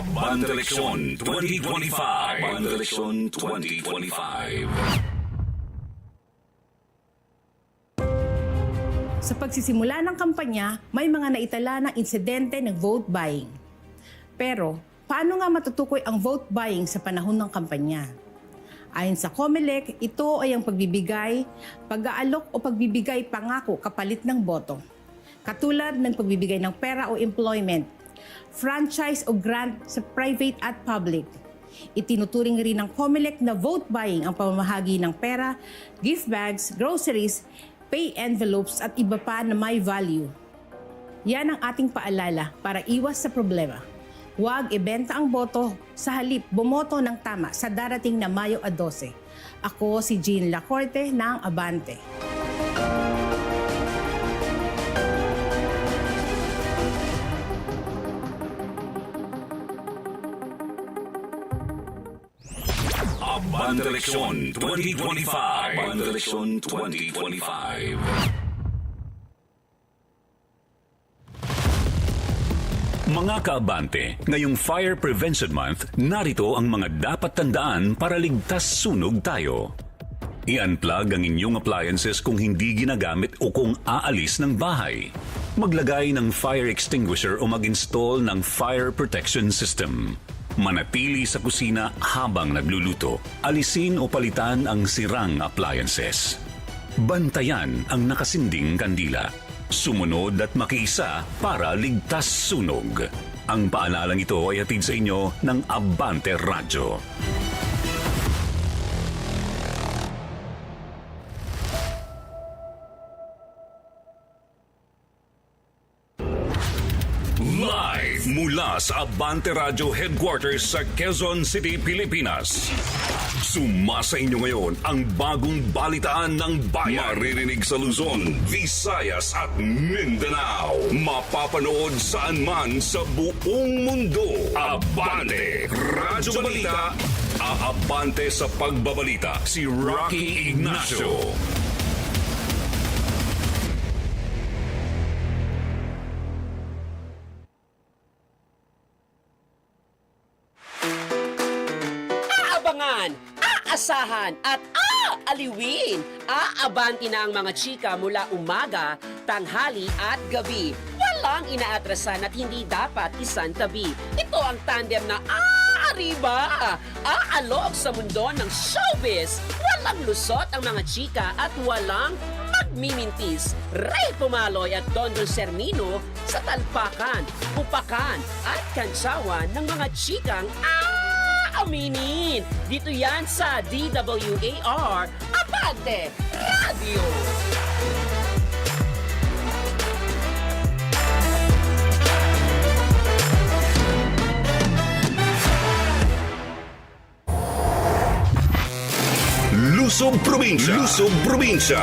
Abante Eleksyon 2025. Abante Eleksyon 2025. Sa pagsisimula ng kampanya, may mga naitala ng insidente ng vote buying. Pero, paano nga matutukoy ang vote buying sa panahon ng kampanya? Ayon sa COMELEC, ito ay ang pagbibigay, pag-aalok o pagbibigay pangako kapalit ng boto. Katulad ng pagbibigay ng pera o employment, franchise o grant sa private at public. Itinuturing rin ng COMELEC na vote buying ang pamamahagi ng pera, gift bags, groceries, pay envelopes at iba pa na may value. Yan ang ating paalala para iwas sa problema. Huwag ibenta ang boto, sa halip bumoto ng tama sa darating na Mayo a 12. Ako si Jean Lacorte ng Abante. Abante Eleksyon 2025. Abante Eleksyon 2025. Mga kaabante, ngayong Fire Prevention Month, narito ang mga dapat tandaan para ligtas sunog tayo. I-unplug ang inyong appliances kung hindi ginagamit o kung aalis ng bahay. Maglagay ng fire extinguisher o mag-install ng fire protection system. Manatili sa kusina habang nagluluto. Alisin o palitan ang sirang appliances. Bantayan ang nakasinding kandila. Sumunod at makiisa para ligtas sunog. Ang paalalang ito ay hatid sa inyo ng Abante Radyo. Live mula sa Abante Radio Headquarters sa Quezon City, Pilipinas. Sumasa inyo ngayon ang bagong balitaan ng bayan. Maririnig sa Luzon, Visayas at Mindanao. Mapapanood saan man sa buong mundo. Abante Radyo Balita. Aabante sa pagbabalita si Rocky Ignacio. Aasahan at aaliwin. Aabanti na ang mga chika mula umaga, tanghali at gabi. Walang inaatrasan at hindi dapat isang tabi. Ito ang tandem na aariba. Aalok sa mundo ng showbiz. Walang lusot ang mga chika at walang magmimintis. Ray Pumaloy at Don Sermino sa talpakan, upakan at kantsawan ng mga chikang aaminin. Dito yan sa DWAR Abante Radio. Luzon Probinsya. Luzon Probinsya.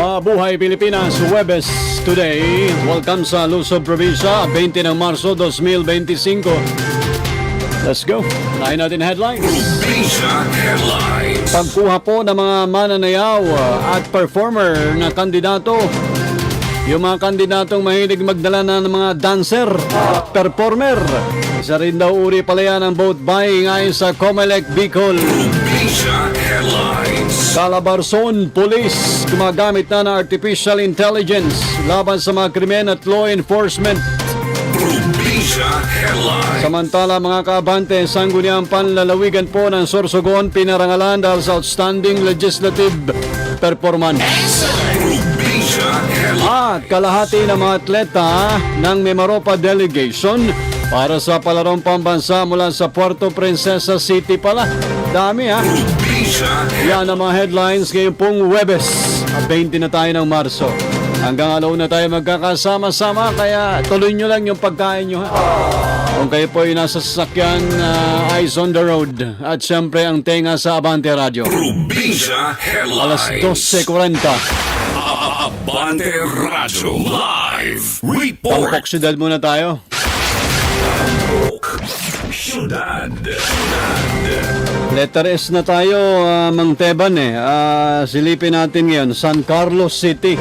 Mabuhay Pilipinas, Webes today. Welcome sa Luzon Provincia, 20 ng Marso 2025. Let's go. Unahin natin headlines. Headlines. Pagkuha po ng mga mananayaw uh, at performer na kandidato. Yung mga kandidatong mahilig magdala na ng mga dancer at performer. Isa rin daw uri pala yan ang vote buying ayon sa Comelec Bicol. Headlines. Calabarzon Police gumagamit na ng artificial intelligence laban sa mga krimen at law enforcement. Samantala mga kaabante, sangguniang panlalawigan po ng Sorsogon pinarangalan dahil sa outstanding legislative performance. At kalahati ng mga atleta ng Mimaropa delegation para sa palarong pambansa mula sa Puerto Princesa City pala. Dami ha. Yan ang mga headlines ngayon pong Webes. Ah, 20 na tayo ng Marso. Hanggang alaw na tayo magkakasama-sama kaya tuloy nyo lang yung pagkain nyo ha. Kung kayo po ay nasa sasakyan, ah, eyes on the road. At syempre ang tenga sa Abante Radio. Probinsya Alas Headlines. 12.40. Abante Radyo Live Report. Pampok syudad muna tayo. Syudad. Letter S na tayo, ah, Mang Teban eh. Ah, silipin natin ngayon, San Carlos City.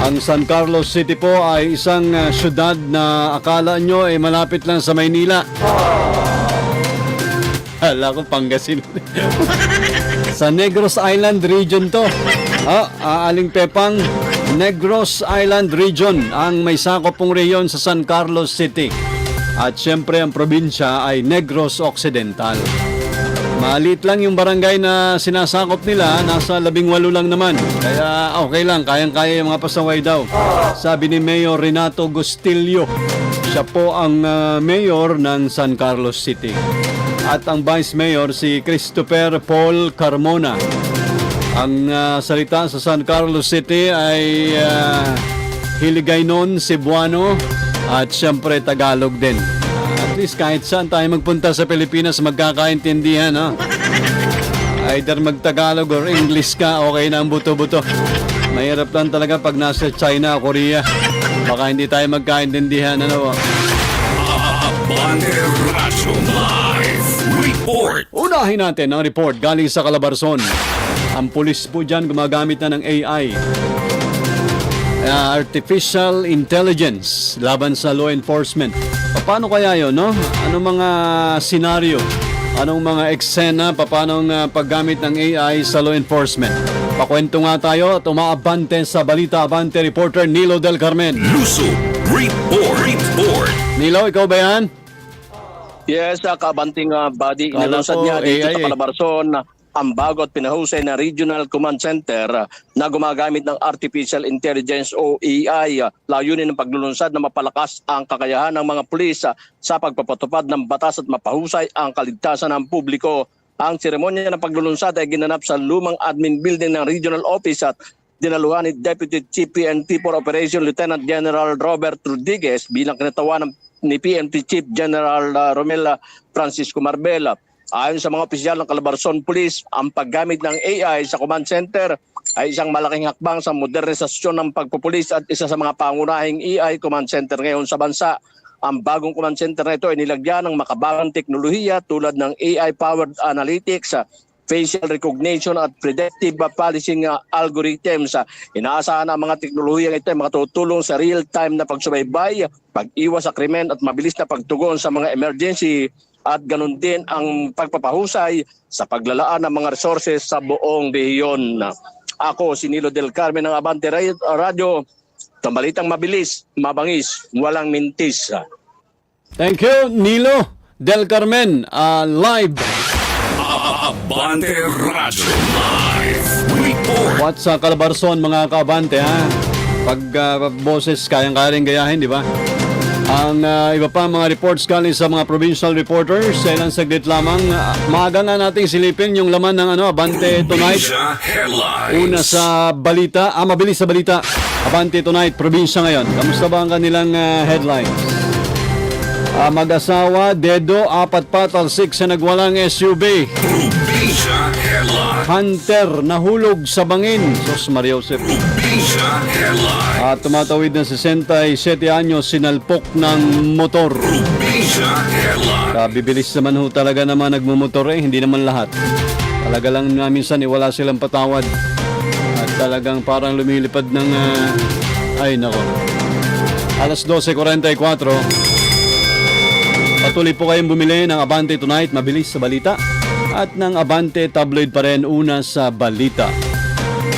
Ang San Carlos City po ay isang ah, syudad na akala nyo ay malapit lang sa Maynila. Hala ko Pangasin. sa Negros Island region to. Ah, ah, Aling Pepang, Negros Island region ang may sakop pong rehiyon sa San Carlos City. At syempre ang probinsya ay Negros Occidental. Maliit lang yung barangay na sinasakop nila, nasa labing walo lang naman. Kaya okay lang, kayang-kaya yung mga pasaway daw. Sabi ni Mayor Renato Gustillo, siya po ang ah, mayor ng San Carlos City. At ang Vice Mayor si Christopher Paul Carmona. Ang ah, salita sa San Carlos City ay uh, Hiligaynon, Cebuano at siyempre Tagalog din. At least kahit saan tayo magpunta sa Pilipinas magkakaintindihan ha. Either magtagalog or English ka, okay na ang buto-buto. Mahirap lang talaga pag nasa China Korea. Baka hindi tayo magkaintindihan ano. Live Report. Unahin natin ang report galing sa Calabarzon. Ang pulis po dyan gumagamit na ng AI. Uh, artificial intelligence laban sa law enforcement. Paano kaya yon, no? Anong mga senaryo? Anong mga eksena? Paano ang uh, paggamit ng AI sa law enforcement? Pakwento nga tayo at umaabante sa Balita Abante reporter Nilo Del Carmen. Luso Report. Report. Nilo, ikaw ba yan? Yes, uh, kabanting uh, body ko, niya dito AI sa eh. Ang bago at pinahusay na Regional Command Center na gumagamit ng Artificial Intelligence o AI. Layunin ng paglulunsad na mapalakas ang kakayahan ng mga pulis sa pagpapatupad ng batas at mapahusay ang kaligtasan ng publiko. Ang seremonya ng paglulunsad ay ginanap sa lumang admin building ng Regional Office at dinaluhan ni Deputy Chief PNP for Operation Lieutenant General Robert Rodriguez bilang kinatawan ng ni PNP Chief General uh, Romel Francisco Marbella. Ayon sa mga opisyal ng Calabarzon Police, ang paggamit ng AI sa command center ay isang malaking hakbang sa modernisasyon ng pagpupulis at isa sa mga pangunahing AI command center ngayon sa bansa. Ang bagong command center na ito ay nilagyan ng makabagang teknolohiya tulad ng AI-powered analytics, facial recognition at predictive policing uh, algorithms. Inaasahan na ang mga teknolohiyang ito ay makatutulong sa real-time na pagsubaybay, pag-iwas sa krimen at mabilis na pagtugon sa mga emergency at ganun din ang pagpapahusay sa paglalaan ng mga resources sa buong rehiyon. Ako, si Nilo Del Carmen ng Abante Ra- Radio, tambalitang mabilis, mabangis, walang mintis. Thank you, Nilo Del Carmen. ah, live Abante Radyo Live Report. What's sa Calabarzon mga kabante ha? Pag ah, boses kayang-kaya rin gayahin, di ba? Ang ah, iba pa mga reports galing sa mga provincial reporters, ilang saglit lamang, ah, maaga nga nating silipin yung laman ng ano, Abante Tonight. Una sa balita, ah mabilis sa balita. Abante Tonight, probinsya ngayon. Kamusta ba ang kanilang ah, headlines? Ah, mag-asawa, dedo, apat patalsik sa nagwalang SUV. Hunter, nahulog sa bangin. Sos Mariosep. Probinsya Headlines. At tumatawid ng 67 anyos, sinalpok ng motor. Headlines. Uh, bibilis naman ho talaga naman nagmumotor eh, hindi naman lahat. Talaga lang na minsan eh, wala silang patawad. At talagang parang lumilipad ng... ah, ay, nako. Alas 12.44. Patuloy po kayong bumili ng Abante Tonight, mabilis sa balita. At ng Abante Tabloid pa rin, una sa balita.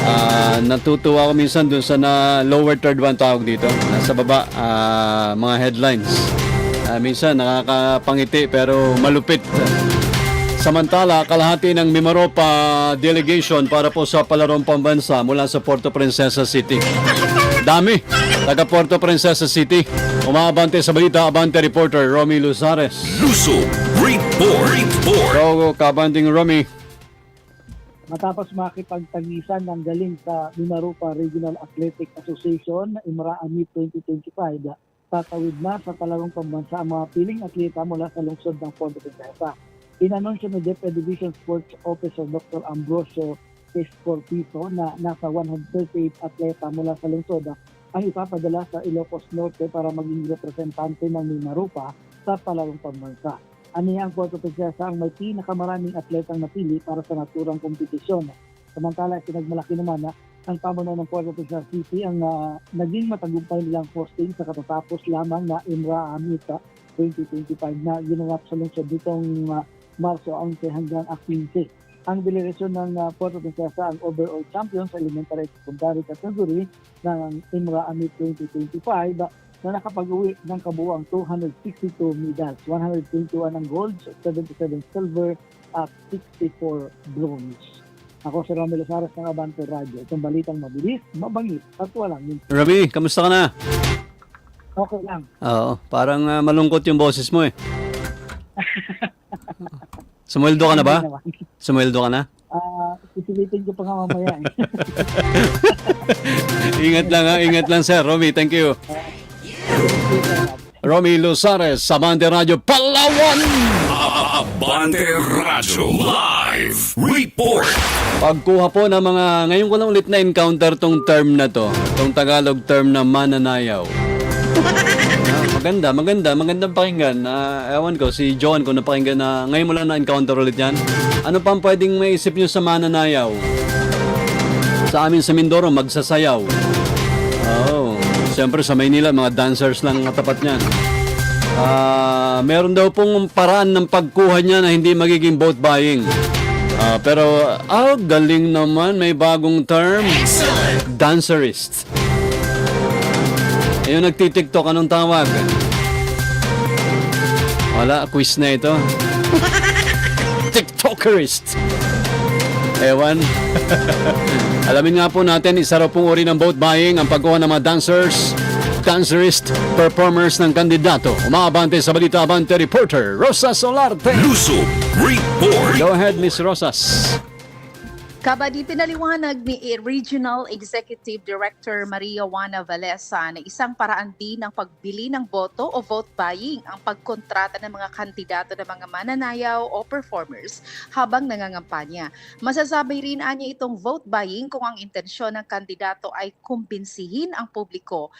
Ah, natutuwa ako minsan dun sa na lower third one tawag dito. Nasa baba, ah, mga headlines. Ah, minsan nakakapangiti pero malupit. Samantala, kalahati ng Mimaropa delegation para po sa palarong pambansa mula sa Puerto Princesa City. Dami. Taga Puerto Princesa City. Umaabante sa balita, abante reporter Romy Luzares. Luso Report. Report. So, kabanting Romy, Matapos makipagtagisan ng galing sa Mimarupa Regional Athletic Association na Imra Amit 2025, tatawid na sa talarong pambansa ang mga piling atleta mula sa lungsod ng Puerto Princesa. Inanunsyo ni DepEd Division Sports Officer Dr. Ambrosio Escorpizo na nasa 138 atleta mula sa lungsod ang ipapadala sa Ilocos Norte para maging representante ng Mimarupa sa talarong pambansa. Ani ang Puerto Princesa ang may pinakamaraming atletang napili para sa naturang kompetisyon. Samantala, pinagmalaki naman na ang pamuno ng Puerto Princesa City ang ah, naging matagumpay nilang hosting sa katatapos lamang na Imra Amita 2025 na ginanap sa lungsod nitong ah, Marso 11 hanggang 15. Ang delegasyon ng ah, Puerto Princesa ang overall champion sa elementary at secondary category ng Imra Amit 2025 na nakapag-uwi ng kabuuang 262 medals, 121 ang gold, 77 silver at 64 bronze. Ako si Romelo Saras ng Abante Radio. Itong balitang mabilis, mabangis at walang minti. Rami, kamusta ka na? Okay lang. Oo, parang ah, malungkot yung boses mo eh. Sumweldo ka na ba? Sumweldo ka na? Ah, isilitin ko pa nga mamaya. eh. Ingat lang ha, ingat lang sir. Romy, thank you. Romy Luzares, Sabante Radio, Palawan! Abante Radyo Live Report. Pagkuha po ng mga, ngayon ko lang ulit na encounter tong term na to, tong Tagalog term na mananayaw. Maganda, maganda, magandang pakinggan. Ah, ewan ko, si Joan ko napakinggan na ngayon mo lang na-encounter ulit yan. Ano pang pwedeng maisip nyo sa mananayaw? Sa amin sa Mindoro, magsasayaw. Oh, siyempre sa Maynila, mga dancers lang ang tapat niyan. Ah, meron daw pong paraan ng pagkuha niya na hindi magiging boat buying. Ah, pero, ah, galing naman, may bagong term. Dancerist. Ayun, nagtitiktok, anong tawag? Wala, quiz na ito. TikTokerist. Ewan. Alamin nga po natin, isa raw pong uri ng boat buying ang pagkuha ng mga dancers, dancerist, performers ng kandidato. Umaabante sa Balita Abante reporter, Rosa Solarte. Luso Report. Go ahead, Miss Rosas. Kabadi pinaliwanag ni Regional Executive Director Maria Juana Valesa na isang paraan din ng pagbili ng boto o vote buying ang pagkontrata ng mga kandidato ng mga mananayaw o performers habang nangangampanya. Masasabi rin anya itong vote buying kung ang intensyon ng kandidato ay kumbinsihin ang publiko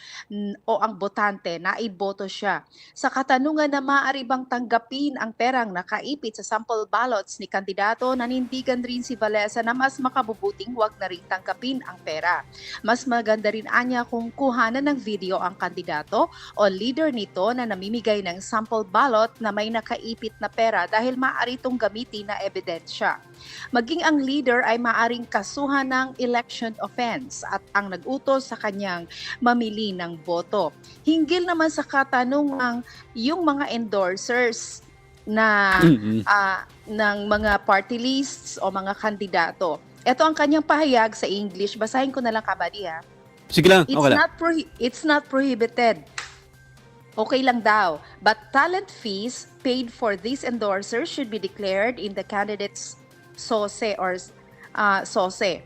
o ang botante na iboto siya. Sa katanungan na maaari bang tanggapin ang perang nakaipit sa sample ballots ni kandidato, nanindigan rin si Valesa na mas makabubuting wag na rin tanggapin ang pera. Mas maganda rin anya kung kuhanan ng video ang kandidato o leader nito na namimigay ng sample ballot na may nakaipit na pera dahil maaari itong gamitin na ebidensya. Maging ang leader ay maaring kasuhan ng election offense at ang nag-utos sa kanyang mamili ng boto. Hinggil naman sa katanungang yung mga endorsers na Mm-mm. ah, ng mga party lists o mga kandidato. Ito ang kanyang pahayag sa English. Basahin ko na lang kabady ha. Sige lang, It's okay lang. not prohi- it's not prohibited. Okay lang daw. But talent fees paid for these endorsers should be declared in the candidate's SOSE or uh, SOSE.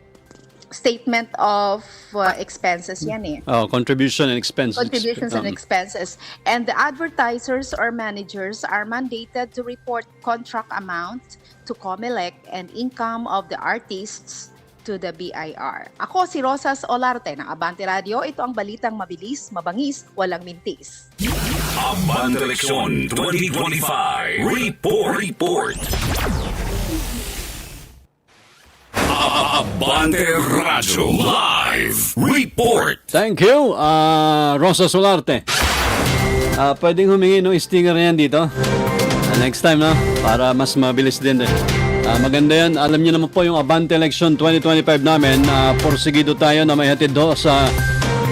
Statement of uh, expenses yan eh. Oh, contribution and expenses. contributions and Um, expenses. And the advertisers or managers are mandated to report contract amount to COMELEC and income of the artists to the BIR. Ako si Rosas Olarte ng Abante Radio. Ito ang balitang mabilis, mabangis, walang mintis. Abante Eleksyon 2025 Report. Report. Abante Radyo Live Report. Thank you, ah, Rosa Solarte. Ah, pwedeng humingi ng stinger na yan dito. Ah, next time na, para mas mabilis din eh. Ah, maganda yan. Alam niyo naman po yung Abante Election 2025 namin. Ah, porsigido tayo na may hatid do sa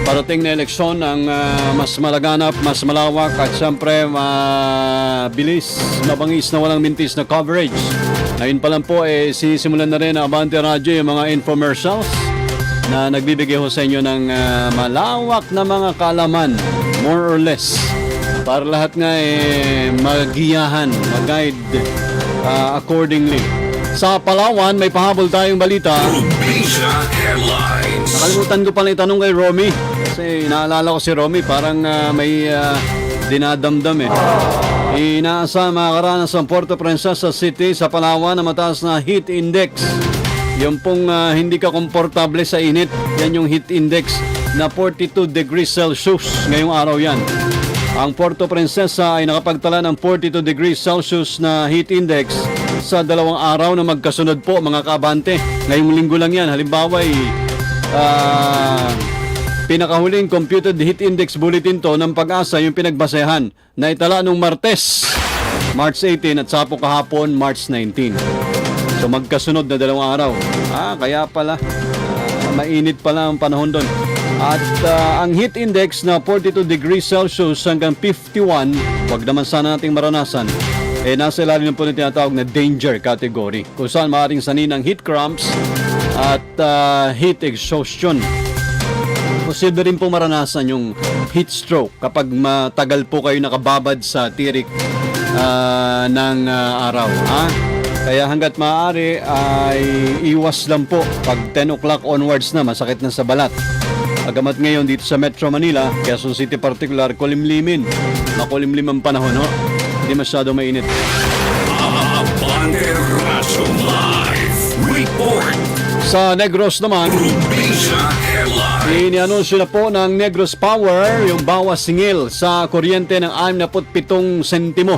parating na eleksyon ang ah, mas malaganap, mas malawak at siyempre mabilis, mabangis na walang mintis na coverage. Ngayon pa lang po eh sinisimulan na rin ang Abante Radio yung mga infomercials na nagbibigay ho sa inyo ng ah, malawak na mga kaalaman, more or less, para lahat nga eh, magiyahan, mag-guide ah, accordingly Sa Palawan, may pahabol tayong balita. Nakalimutan ko pala itanong kay Romy. Kasi naalala ko si Romy, parang ah, may ah, dinadamdam eh. Inaasa makakaranas ang Puerto Princesa City sa Palawan na mataas na heat index. Yung pong ah, hindi ka komportable sa init, yan yung heat index na 42 degrees Celsius ngayong araw yan. Ang Puerto Princesa ay nakapagtala ng 42 degrees Celsius na heat index sa dalawang araw na magkasunod po mga kabante. Ngayong linggo lang yan. Halimbawa ay ah, pinakahuling computed heat index bulletin to ng pag-asa yung pinagbasehan na itala nung Martes, March 18 at sapo kahapon, March 19. So magkasunod na dalawang araw. Ah, kaya pala ah, mainit pala ang panahon doon. At ah, ang heat index na 42 degrees Celsius hanggang 51, wag naman sana nating maranasan, eh nasa ilalim po ng tinatawag na danger category kung saan maaaring sanin ng heat cramps at ah, heat exhaustion. Posible rin po maranasan yung heat stroke kapag matagal po kayo nakababad sa tirik ah, ng ah, araw. Ha? Kaya hanggat maaari ay iwas lang po pag 10 o'clock onwards na masakit na sa balat. Agamat ngayon dito sa Metro Manila, Quezon City particular, kulimlimin. Makulimlim ang panahon, no? Hindi masyado mainit. Sa Negros naman. Inianunsyo na po ng Negros Power yung bawas singil sa kuryente ng 67 sentimo.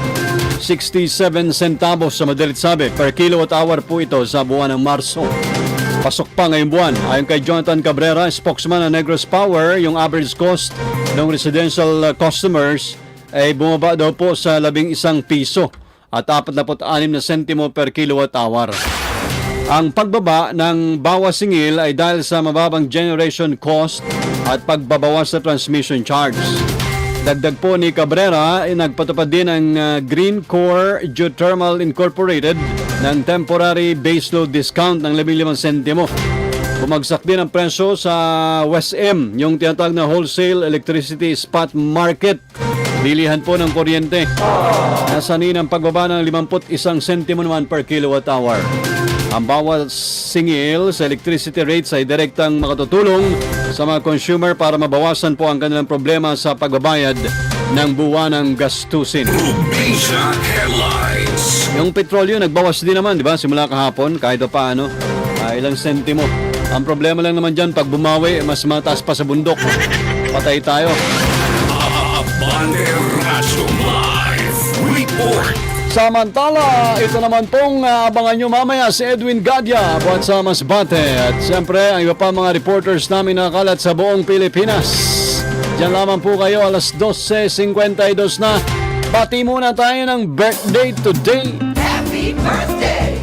67 centavos sa madalit sabi per kilowatt hour po ito sa buwan ng Marso. Pasok pa ngayong buwan. Ayon kay Jonathan Cabrera, spokesman ng Negros Power, yung average cost ng residential uh, customers ay bumaba daw po sa labing isang piso at 46 na sentimo per kilowatt hour. Ang pagbaba ng bawas singil ay dahil sa mababang generation cost at pagbabawas sa transmission charge. Dagdag po ni Cabrera ay nagpatupad din ang uh, Green Core Geothermal Incorporated ng temporary baseload discount ng 15 sentimo. Bumagsak din ang presyo sa West M, yung tinatawag na wholesale electricity spot market. Bilihan po ng kuryente. Nasanin ang pagbaba ng 51 sentimo naman per kilowatt hour. Ang bawat singil sa electricity rates ay direktang makatutulong sa mga consumer para mabawasan po ang kanilang problema sa pagbabayad ng buwan ng gastusin. Yung petrolyo nagbawas din naman, di ba? Simula kahapon, kahit pa paano, ah, ilang sentimo. Ang problema lang naman dyan, pag bumawi, mas mataas pa sa bundok. Patay tayo. Report. Samantala, ito naman pong ah, abangan nyo mamaya si Edwin Gadya buwan sa Masbate. At siyempre, ang iba pa mga reporters namin nakalat sa buong Pilipinas. Diyan lamang po kayo, alas 12.52 na. Bati muna tayo ng birthday today. Happy birthday!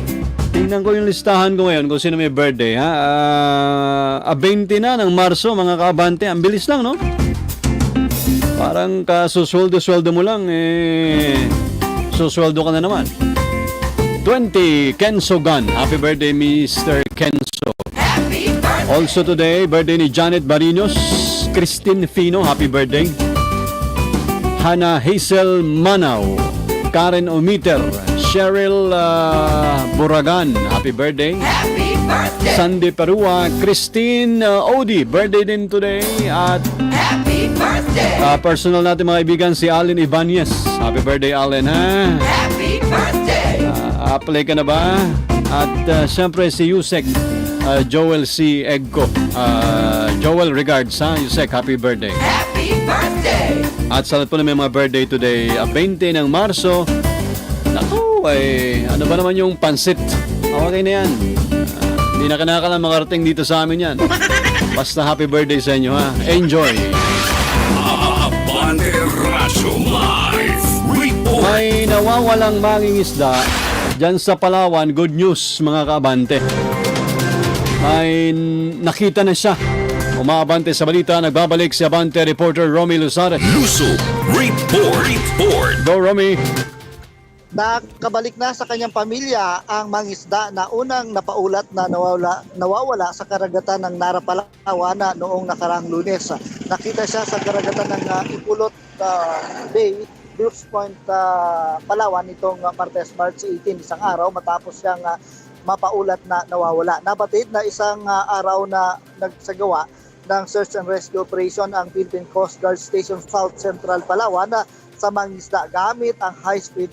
Tingnan ko yung listahan ko ngayon kung sino may birthday. Ha? Ah, ah, 20 na ng Marso, mga kaabante. Ang bilis lang, no? Parang kasusweldo-sweldo mo lang, eh, susweldo ka na naman. 20, Kenzo Gun. Happy birthday, Mr. Kenzo. Also today, birthday ni Janet Barinos, Christine Fino, happy birthday. Hannah Hazel Manaw, Karen Omiter, Cheryl ah, Buragan, happy birthday. Happy birthday! Sandy Perua, Christine ah, Odi, birthday din today. At happy birthday! personal natin mga kaibigan, si Allen Ibanez. Happy birthday, Allen, ha? Happy birthday! apply ka na ba? At ah, siyempre si Yusek, ah, Joel C. Eggo. Ah, Joel regards, ha? Yusek, happy birthday. At sa lahat po na may mga birthday today, ah, 20 ng Marso. Naku, ay ano ba naman yung pansit? Okay na yan. Ah, Hindi na kinakailangan makarating dito sa amin yan. Basta happy birthday sa inyo ha. Enjoy! Razo Live. Report. May nawawalang mangingisda dyan sa Palawan. Good news mga kaabante. May nakita na siya. Umaabante sa balita, nagbabalik si Abante reporter Romy Luzares. Luso. Report. Report. Go Romy! Nakabalik na sa kanyang pamilya ang mangisda na unang napaulat na nawawala, nawawala sa karagatan ng Nara Palawan na noong nakarang lunes. Nakita siya sa karagatan ng uh, Ipulot uh, Bay, Brooks Point, uh, Palawan itong uh, Martes, March 18, isang araw matapos siyang uh, mapaulat na nawawala. Nabatid na isang ah, araw na nagsagawa ng search and rescue operation ang Philippine Coast Guard Station South Central Palawan na sa mangisda gamit ang high-speed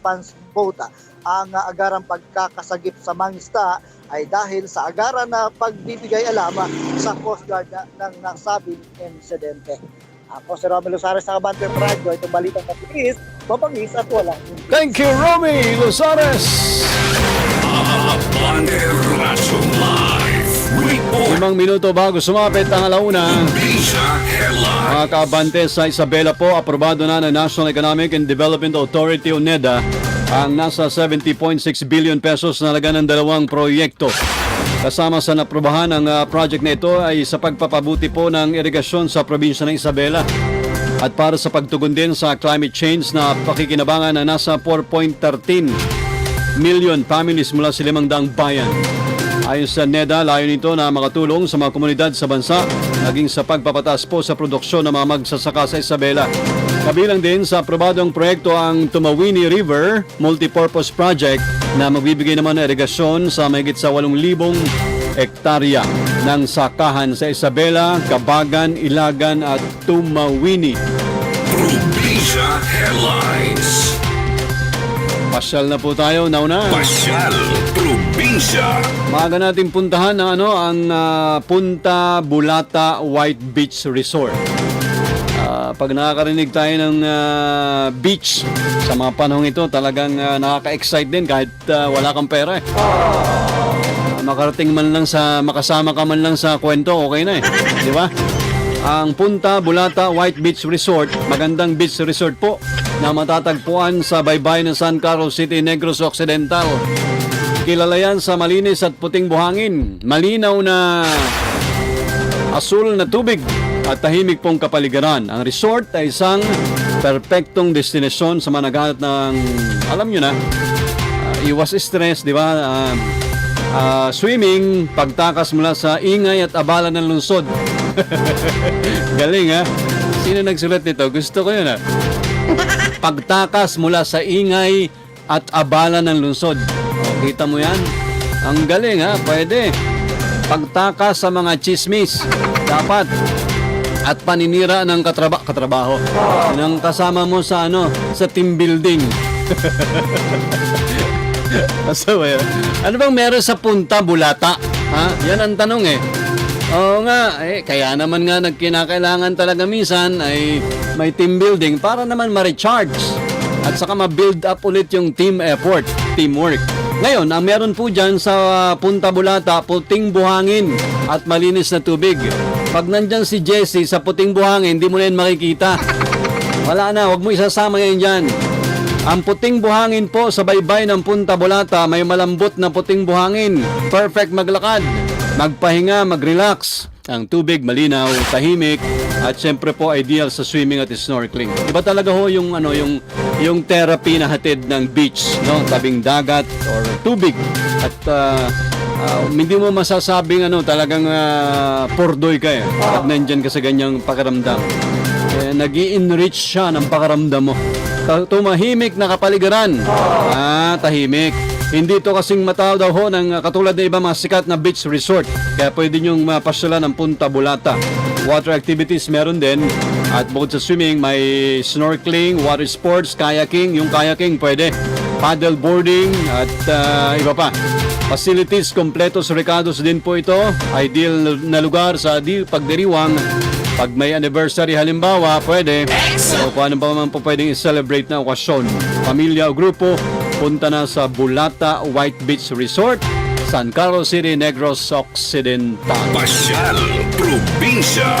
response boat. Ang agarang pagkakasagip sa mangisda ay dahil sa agaran na pagbibigay alam sa Coast Guard na, ng nasabing insidente. Ako si Romelo Sares ng Abante Radio. Itong balitang matiis, mapangis at walang Thank you, Romy Losares! Abante Razo Live Limang minuto bago sumapit ang alauna. Mga kaabante sa Isabela po, aprobado na ng National Economic and Development Authority o NEDA ang nasa 70.6 billion pesos na laga ng dalawang proyekto. Kasama sa naprobahan ang ah, project na ito ay sa pagpapabuti po ng irigasyon sa probinsya ng Isabela at para sa pagtugon din sa climate change na pakikinabangan na nasa 4.13 million families mula sa limang daang bayan. Ayon sa NEDA, layo nito na makatulong sa mga komunidad sa bansa, naging sa pagpapataas po sa produksyon ng mga magsasaka sa Isabela. Kabilang din sa aprobadong proyekto ang Tumawini River Multipurpose Project na magbibigay naman ng irigasyon sa mahigit sa 8,000 hektarya ng sakahan sa Isabela, Kabagan, Ilagan at Tumawini. Probinsya Headlines Pasyal na po tayo, nauna. Pasyal Probinsya Maaga natin puntahan ang ano ang ah, Punta Bulata White Beach Resort. Ah, pag nakakarinig tayo ng ah, beach sa mga panahong ito, talagang ah, nakaka-excite din kahit ah, wala kang pera eh. Ah, makarating man lang sa makasama ka man lang sa kwento, okay na eh. Di ba? Ang Punta Bulata White Beach Resort, magandang beach resort po na matatagpuan sa baybay ng San Carlos City, Negros Occidental. Kilala yan sa malinis at puting buhangin, malinaw na asul na tubig at tahimik pong kapaligiran. Ang resort ay isang perpektong destinasyon sa naghahanap ng, alam nyo na, ah, iwas stress, di ba? Ah, ah, swimming, pagtakas mula sa ingay at abala ng lungsod. Galing ha? Sino nagsulat nito? Gusto ko yun ha? Pagtakas mula sa ingay at abala ng lungsod. Kita mo yan? Ang galing ha? Pwede. Pagtakas sa mga chismis. Dapat. At paninira ng katraba katrabaho. Ng kasama mo sa ano, sa team building. So, eh, ano bang meron sa Punta Bulata? Ha? Yan ang tanong eh. Oo nga, eh, kaya naman nga nagkinakailangan talaga minsan ay may team building para naman ma-recharge at saka ma-build up ulit yung team effort, teamwork. Ngayon, ang meron po dyan sa ah, Punta Bulata, puting buhangin at malinis na tubig. Pag nandyan si Jesse sa puting buhangin, hindi mo na yun makikita. Wala na, wag mo isasama yan dyan. Ang puting buhangin po sa baybay ng Punta Bulata may malambot na puting buhangin. Perfect maglakad, magpahinga, mag-relax. Ang tubig malinaw, tahimik at siyempre po ideal sa swimming at snorkeling. Iba talaga ho yung ano yung yung therapy na hatid ng beach, no? Tabing dagat or tubig. At ah, ah, hindi mo masasabing ano talagang uh, pordoy ka eh. Pag nandyan ka sa ganyang pakiramdam eh, nag enrich siya ng pakaramdam mo. Tumahimik na kapaligiran. Ah, tahimik. Hindi to kasing mataw daw ho ng uh, katulad ng iba mga sikat na beach resort. Kaya pwede nyong mapasyalan ng Punta Bulata. Water activities meron din. At bukod sa swimming, may snorkeling, water sports, kayaking. Yung kayaking pwede. Paddle boarding at uh, iba pa. Facilities kompletos recados din po ito. Ideal na lugar sa di pagdiriwang pag may anniversary halimbawa, pwede. O kung ano pa man po pwedeng i-celebrate na okasyon. Pamilya o grupo, punta na sa Bulata White Beach Resort, San Carlos City, Negros Occidental. Pasyal Probinsya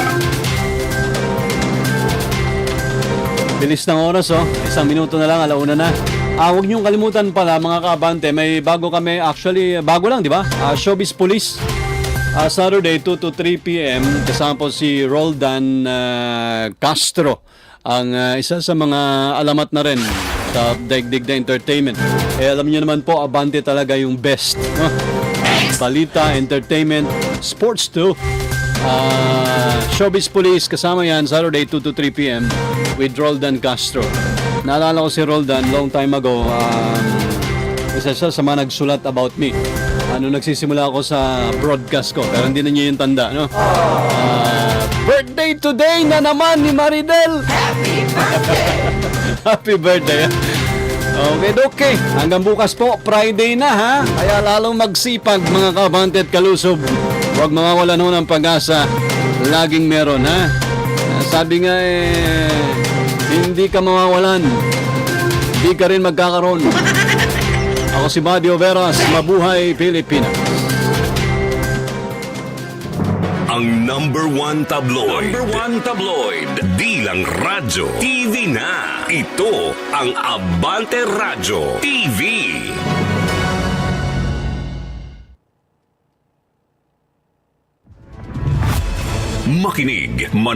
Bilis ng oras oh. Isang minuto na lang, alauna na. Ah, huwag niyong kalimutan pala mga kaabante, may bago kami, actually bago lang, di ba? Ah, Showbiz Police. Ah, Saturday 2 to 3 p.m. kasama po si Roldan ah, Castro ang ah, isa sa mga alamat na rin sa Daigdig na Entertainment. Eh alam niyo naman po, abante talaga yung best. No? Balita, entertainment, sports too. Ah, Showbiz Police kasama yan Saturday 2 to 3 p.m. with Roldan Castro. Naalala ko si Roldan long time ago. Um, isa siya sa mga nagsulat about me. ano nagsisimula ako sa broadcast ko pero hindi na niyo yung tanda no Ah, birthday today na naman ni Maridel happy birthday happy birthday. Okay, okay. Hanggang bukas po, Friday na ha. Kaya lalong magsipag mga kabante kalusob. Huwag mawawala no ng pag-asa. Laging meron ha. Sabi nga eh, hindi ka mawawalan. Hindi ka rin magkakaroon. Ako si Madio Veras, Mabuhay Pilipinas. Ang number one tabloid. Number one tabloid. Di lang radyo. TV na. Ito ang Abante Radyo TV. Makinig,